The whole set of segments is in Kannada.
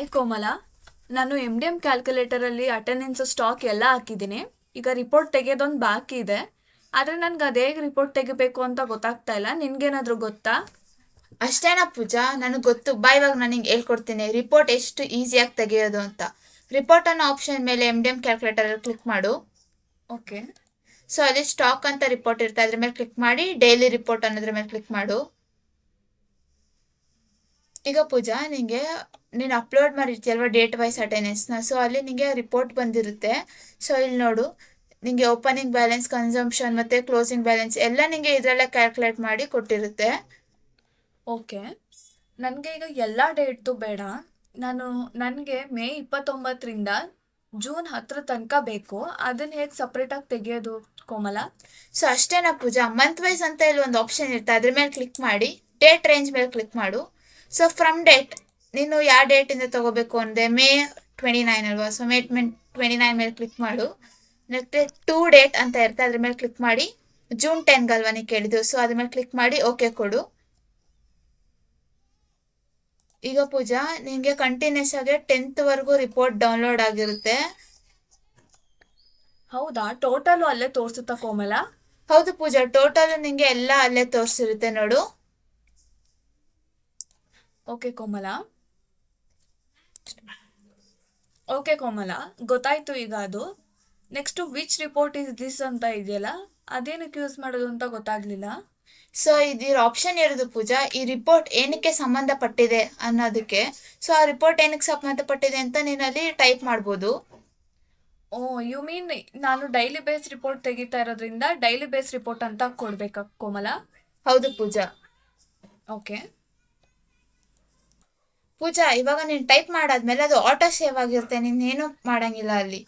ಹಾಯ್ ಕೋಮಲ. ನಾನು ಎಂ ಡಿ ಎಂ ಕ್ಯಾಲ್ಕುಲೇಟರಲ್ಲಿ ಅಟೆಂಡೆನ್ಸ್ ಸ್ಟಾಕ್ ಎಲ್ಲ ಹಾಕಿದ್ದೀನಿ. ಈಗ ರಿಪೋರ್ಟ್ ತೆಗೆಯೋದೊಂದು ಬಾಕಿ ಇದೆ. ಆದರೆ ನನಗೆ ಅದು ಹೇಗೆ ರಿಪೋರ್ಟ್ ತೆಗಿಬೇಕು ಅಂತ ಗೊತ್ತಾಗ್ತಾ ಇಲ್ಲ. ನಿನಗೇನಾದರೂ ಗೊತ್ತಾ? ಅಷ್ಟೇನಾ ಪೂಜಾ? ನನಗೆ ಗೊತ್ತು. ಬಾ ಇವಾಗ ನಾನು ನಿಂಗೆ ಹೇಳ್ಕೊಡ್ತೀನಿ. ರಿಪೋರ್ಟ್ ಎಷ್ಟು ಈಸಿಯಾಗಿ ತೆಗೆಯೋದು ಅಂತ. ರಿಪೋರ್ಟ್ ಅನ್ನೋ ಆಪ್ಷನ್ ಮೇಲೆ ಎಂ ಡಿ ಎಂ ಕ್ಯಾಲ್ಕುಲೇಟರಲ್ಲಿ ಕ್ಲಿಕ್ ಮಾಡು. ಓಕೆ ಸೊ ಅಲ್ಲಿ ಸ್ಟಾಕ್ ಅಂತ ರಿಪೋರ್ಟ್ ಇರ್ತಾ ಅದ್ರ ಮೇಲೆ ಕ್ಲಿಕ್ ಮಾಡಿ ಡೈಲಿ ರಿಪೋರ್ಟ್ ಅನ್ನೋದ್ರ ಮೇಲೆ ಕ್ಲಿಕ್ ಮಾಡು. ಈಗ ಪೂಜಾ ನಿಂಗೆ ನೀನು ಅಪ್ಲೋಡ್ ಮಾಡಿರ್ತೀಯಲ್ವ ಡೇಟ್ ವೈಸ್ ಅಟೆಂಡೆನ್ಸ್ನ ಸೊ ಅಲ್ಲಿ ನಿಂಗೆ ರಿಪೋರ್ಟ್ ಬಂದಿರುತ್ತೆ. ಸೊ ಇಲ್ಲಿ ನೋಡು. ನಿಮಗೆ ಓಪನಿಂಗ್ ಬ್ಯಾಲೆನ್ಸ್ ಕನ್ಸಂಪ್ಷನ್ ಮತ್ತು ಕ್ಲೋಸಿಂಗ್ ಬ್ಯಾಲೆನ್ಸ್ ಎಲ್ಲ ನಿಮಗೆ ಇದರಲ್ಲೇ ಕ್ಯಾಲ್ಕುಲೇಟ್ ಮಾಡಿ ಕೊಟ್ಟಿರುತ್ತೆ. ಓಕೆ ನನಗೆ ಈಗ ಎಲ್ಲ ಡೇಟ್ದು ಬೇಡ. ನಾನು ನನಗೆ ಮೇ ಇಪ್ಪತ್ತೊಂಬತ್ತರಿಂದ ಜೂನ್ ಹತ್ತರ ತನಕ ಬೇಕು. ಅದನ್ನು ಹೇಗೆ ಸಪ್ರೇಟಾಗಿ ತೆಗೆಯೋದು ಕೋಮಲ? ಸೊ ಅಷ್ಟೇನಾ ಪೂಜಾ? ಮಂತ್ ವೈಸ್ ಅಂತ ಇಲ್ಲಿ ಒಂದು ಆಪ್ಷನ್ ಇರುತ್ತೆ. ಅದ್ರ ಮೇಲೆ ಕ್ಲಿಕ್ ಮಾಡಿ. ಡೇಟ್ ರೇಂಜ್ ಮೇಲೆ ಕ್ಲಿಕ್ ಮಾಡು. ಸೊ ಫ್ರಮ್ ಡೇಟ್ ನೀನು ಯಾವ ಡೇಟಿಂದ ತಗೋಬೇಕು ಅಂದೆ ಮೇ ಟ್ವೆಂಟಿ ನೈನ್ ಅಲ್ವಾ? ಸೊ ಮೇ ಟ್ವೆಂಟಿ ನೈನ್ ಮೇಲೆ ಕ್ಲಿಕ್ ಮಾಡು. ನೆಕ್ಸ್ಟ್ ಟೂ ಡೇಟ್ ಅಂತ ಇರುತ್ತೆ ಅದ್ರ ಮೇಲೆ ಕ್ಲಿಕ್ ಮಾಡಿ. ಜೂನ್ ಟೆನ್ಗಲ್ವಾ ನೀವು ಕೇಳಿದ್ದು? ಸೊ ಅದ್ರ ಮೇಲೆ ಕ್ಲಿಕ್ ಮಾಡಿ ಓಕೆ ಕೊಡು. ಈಗ ಪೂಜಾ ನಿಮಗೆ ಕಂಟಿನ್ಯೂಸ್ ಆಗಿ ಟೆಂತ್ವರೆಗೂ ರಿಪೋರ್ಟ್ ಡೌನ್ಲೋಡ್ ಆಗಿರುತ್ತೆ. ಹೌದಾ? ಟೋಟಲ್ ಅಲ್ಲೇ ತೋರಿಸುತ್ತಾ ಕೋಮಲ? ಹೌದು ಪೂಜಾ ಟೋಟಲ್ ನಿಮಗೆ ಎಲ್ಲ ಅಲ್ಲೇ ತೋರಿಸಿರುತ್ತೆ ನೋಡು. ಓಕೆ ಕೋಮಲ. ಓಕೆ ಕೋಮಲ ಗೊತ್ತಾಯ್ತು ಈಗ ಅದು. Next which report is this ಅಂತ ಇದೆಯಲ್ಲ ಅದೇನಕ್ಕೆ ಯೂಸ್ ಮಾಡೋದು ಅಂತ ಗೊತ್ತಾಗ್ಲಿಲ್ಲ. ಸೊ ಇದಿರ ಆಪ್ಷನ್ ಇರೋದು ಪೂಜಾ ಈ ರಿಪೋರ್ಟ್ ಏನಕ್ಕೆ ಸಂಬಂಧಪಟ್ಟಿದೆ ಅನ್ನೋದಕ್ಕೆ. ಸೊ ಆ ರಿಪೋರ್ಟ್ ಏನಕ್ಕೆ ಸಂಬಂಧಪಟ್ಟಿದೆ ಅಂತ ನೀನು ಅಲ್ಲಿ ಟೈಪ್ ಮಾಡ್ಬೋದು. ಓ ಯು ಮೀನ್ ನಾನು ಡೈಲಿ ಬೇಸ್ ರಿಪೋರ್ಟ್ ತೆಗಿತಾ ಇರೋದ್ರಿಂದ ಡೈಲಿ ಬೇಸ್ ರಿಪೋರ್ಟ್ ಅಂತ ಕೊಡ್ಬೇಕಾ ಕೋಮಲ? ಹೌದು ಪೂಜಾ. ಓಕೆ ಪೂಜಾ ಇವಾಗ ನೀನು ಟೈಪ್ ಮಾಡಾದ್ಮೇಲೆ ಅದು ಆಟೋ ಸೇವ್ ಆಗಿರುತ್ತೆ ನೀನೇನು ಮಾಡಂಗಿಲ್ಲ ಅಲ್ಲಿ.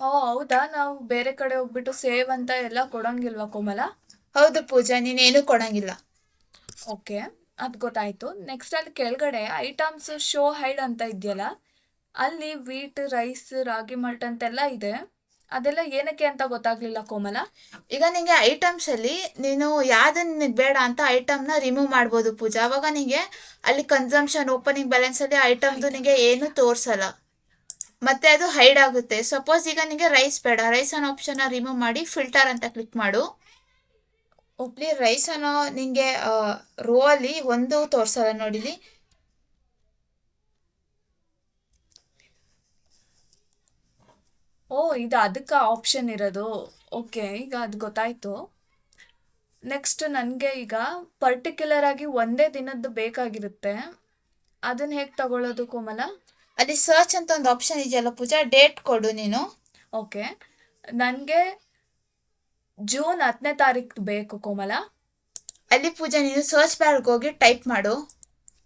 ಓ ಹೌದಾ? ನಾವು ಬೇರೆ ಕಡೆ ಹೋಗ್ಬಿಟ್ಟು ಸೇವ್ ಅಂತ ಎಲ್ಲ ಕೊಡಂಗಿಲ್ವಾ ಕೋಮಲ? ಹೌದು ಪೂಜಾ ನೀನೇನು ಕೊಡಂಗಿಲ್ಲ. ಓಕೆ ಅದು ಗೊತ್ತಾಯ್ತು. ನೆಕ್ಸ್ಟ್ ಅಲ್ಲಿ ಕೆಳಗಡೆ ಐಟಮ್ಸ್ ಶೋ ಹೈಡ್ ಅಂತ ಇದೆಯಲ್ಲ ಅಲ್ಲಿ ವೀಟ್ ರೈಸ್ ರಾಗಿ ಮಲ್ಟ್ ಅಂತೆಲ್ಲ ಇದೆ. ಅದೆಲ್ಲ ಏನಕ್ಕೆ ಅಂತ ಗೊತ್ತಾಗ್ಲಿಲ್ಲ ಕೋಮಲ? ಈಗ ನಿಂಗೆ ಐಟಮ್ಸ್ ಅಲ್ಲಿ ನೀನು ಯಾವ್ದನ್ನ ಬೇಡ ಅಂತ ಐಟಮ್ನ ರಿಮೂವ್ ಮಾಡ್ಬೋದು ಪೂಜಾ. ಅವಾಗ ನಿಂಗೆ ಅಲ್ಲಿ ಕನ್ಸಂಪ್ಷನ್ ಓಪನಿಂಗ್ ಬ್ಯಾಲೆನ್ಸ್ ಅಲ್ಲಿ ಐಟಮ್ದು ನಿಂಗೆ ಏನು ತೋರಿಸಲ್ಲ. ಮತ್ತೆ ಅದು ಹೈಡ್ ಆಗುತ್ತೆ. ಸಪೋಸ್ ಈಗ ನಿಂಗೆ ರೈಸ್ ಬೇಡ. ರೈಸ್ ಅನ್ನೋ ಆಪ್ಷನ್ ರಿಮೂವ್ ಮಾಡಿ ಫಿಲ್ಟರ್ ಅಂತ ಕ್ಲಿಕ್ ಮಾಡು. ಒಬ್ಲಿ ರೈಸ್ ಅನ್ನೋ ನಿಂಗೆ ರೋ ಅಲ್ಲಿ ಒಂದು ತೋರಿಸಲ್ಲ ನೋಡಿಲಿ ಓ ಇದು ಅದಕ್ಕೆ ಆಪ್ಷನ್ ಇರೋದು. ಓಕೆ ಈಗ ಅದು ಗೊತ್ತಾಯಿತು. ನೆಕ್ಸ್ಟ್ ನನಗೆ ಈಗ ಪರ್ಟಿಕ್ಯುಲರ್ ಆಗಿ ಒಂದೇ ದಿನದ್ದು ಬೇಕಾಗಿರುತ್ತೆ. ಅದನ್ನ ಹೇಗೆ ತಗೊಳ್ಳೋದು ಕೋಮಲ? ಅಲ್ಲಿ ಸರ್ಚ್ ಅಂತ ಒಂದು ಆಪ್ಷನ್ ಇದೆಯಲ್ಲ ಪೂಜಾ ಡೇಟ್ ಕೊಡು ನೀನು. ಓಕೆ ನನಗೆ ಜೂನ್ ಹತ್ತನೇ ತಾರೀಕು ಬೇಕು ಕೋಮಲ. ಅಲ್ಲಿ ಪೂಜಾ ನೀನು ಸರ್ಚ್ ಬಾರ್ಗೆ ಹೋಗಿ ಟೈಪ್ ಮಾಡು.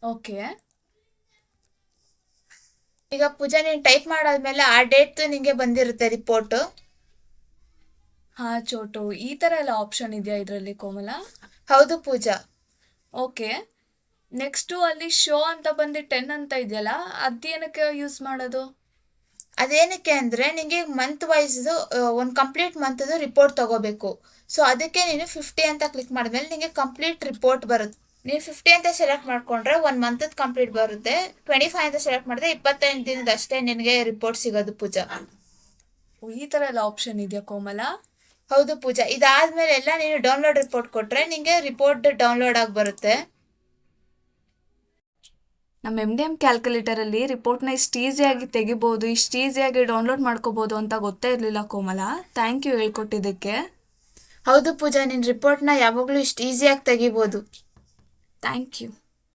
ಓಕೆ ಈಗ ಪೂಜಾ ನೀನು ಟೈಪ್ ಮಾಡಾದ್ಮೇಲೆ ಆ ಡೇಟ್ ನಿಂಗೆ ಬಂದಿರುತ್ತೆ ರಿಪೋರ್ಟ್ ಹಾ ಚೋಟು. ಈ ಥರ ಎಲ್ಲ ಆಪ್ಷನ್ ಇದೆಯಾ ಇದರಲ್ಲಿ ಕೋಮಲ? ಹೌದು ಪೂಜಾ. ಓಕೆ. ನೆಕ್ಸ್ಟು ಅಲ್ಲಿ ಶೋ ಅಂತ ಬಂದು ಟೆನ್ ಅಂತ ಇದೆಯಲ್ಲ ಅದೇನಕ್ಕೆ ಯೂಸ್ ಮಾಡೋದು? ಅದೇನಕ್ಕೆ ಅಂದರೆ ನಿಮಗೆ ಮಂತ್ ವೈಸ್ದು ಒಂದು ಕಂಪ್ಲೀಟ್ ಮಂತ್ದು ರಿಪೋರ್ಟ್ ತಗೋಬೇಕು. ಸೊ ಅದಕ್ಕೆ ನೀನು ಫಿಫ್ಟಿ ಅಂತ ಕ್ಲಿಕ್ ಮಾಡಿದ್ಮೇಲೆ ನಿಮಗೆ ಕಂಪ್ಲೀಟ್ ರಿಪೋರ್ಟ್ ಬರುತ್ತೆ. ನೀನು ಫಿಫ್ಟಿ ಅಂತ ಸೆಲೆಕ್ಟ್ ಮಾಡ್ಕೊಂಡ್ರೆ ಒಂದು ಮಂತ್ ಕಂಪ್ಲೀಟ್ ಬರುತ್ತೆ. ಟ್ವೆಂಟಿ ಫೈವ್ ಅಂತ ಸೆಲೆಕ್ಟ್ ಮಾಡಿದ್ರೆ ಇಪ್ಪತ್ತೈದು ದಿನದ ಅಷ್ಟೇ ನಿನಗೆ ರಿಪೋರ್ಟ್ ಸಿಗೋದು ಪೂಜಾ. ಈ ಥರ ಎಲ್ಲ ಆಪ್ಷನ್ ಇದೆಯಾ ಕೋಮಲ? ಹೌದು ಪೂಜಾ. ಇದಾದ್ಮೇಲೆ ಎಲ್ಲ ನೀನು ಡೌನ್ಲೋಡ್ ರಿಪೋರ್ಟ್ ಕೊಟ್ಟರೆ ನಿಮಗೆ ರಿಪೋರ್ಟ್ ಡೌನ್ಲೋಡ್ ಆಗಿ ಬರುತ್ತೆ. ನಮ್ಮ ಎಂ ಡಿ ಎಂ ಕ್ಯಾಲ್ಕುಲೇಟರಲ್ಲಿ ರಿಪೋರ್ಟ್ನ ಇಷ್ಟು ಈಸಿಯಾಗಿ ತೆಗಿಬೋದು ಇಷ್ಟು ಈಸಿಯಾಗಿ ಡೌನ್ಲೋಡ್ ಮಾಡ್ಕೋಬೋದು ಅಂತ ಗೊತ್ತೇ ಇರಲಿಲ್ಲ ಕೋಮಲ. Thank you ಹೇಳ್ಕೊಟ್ಟಿದ್ದಕ್ಕೆ. ಹೌದು ಪೂಜಾ ನಿನ್ನ ರಿಪೋರ್ಟ್ನ ಯಾವಾಗಲೂ ಇಷ್ಟು ಈಸಿಯಾಗಿ ತೆಗಿಬೋದು. Thank you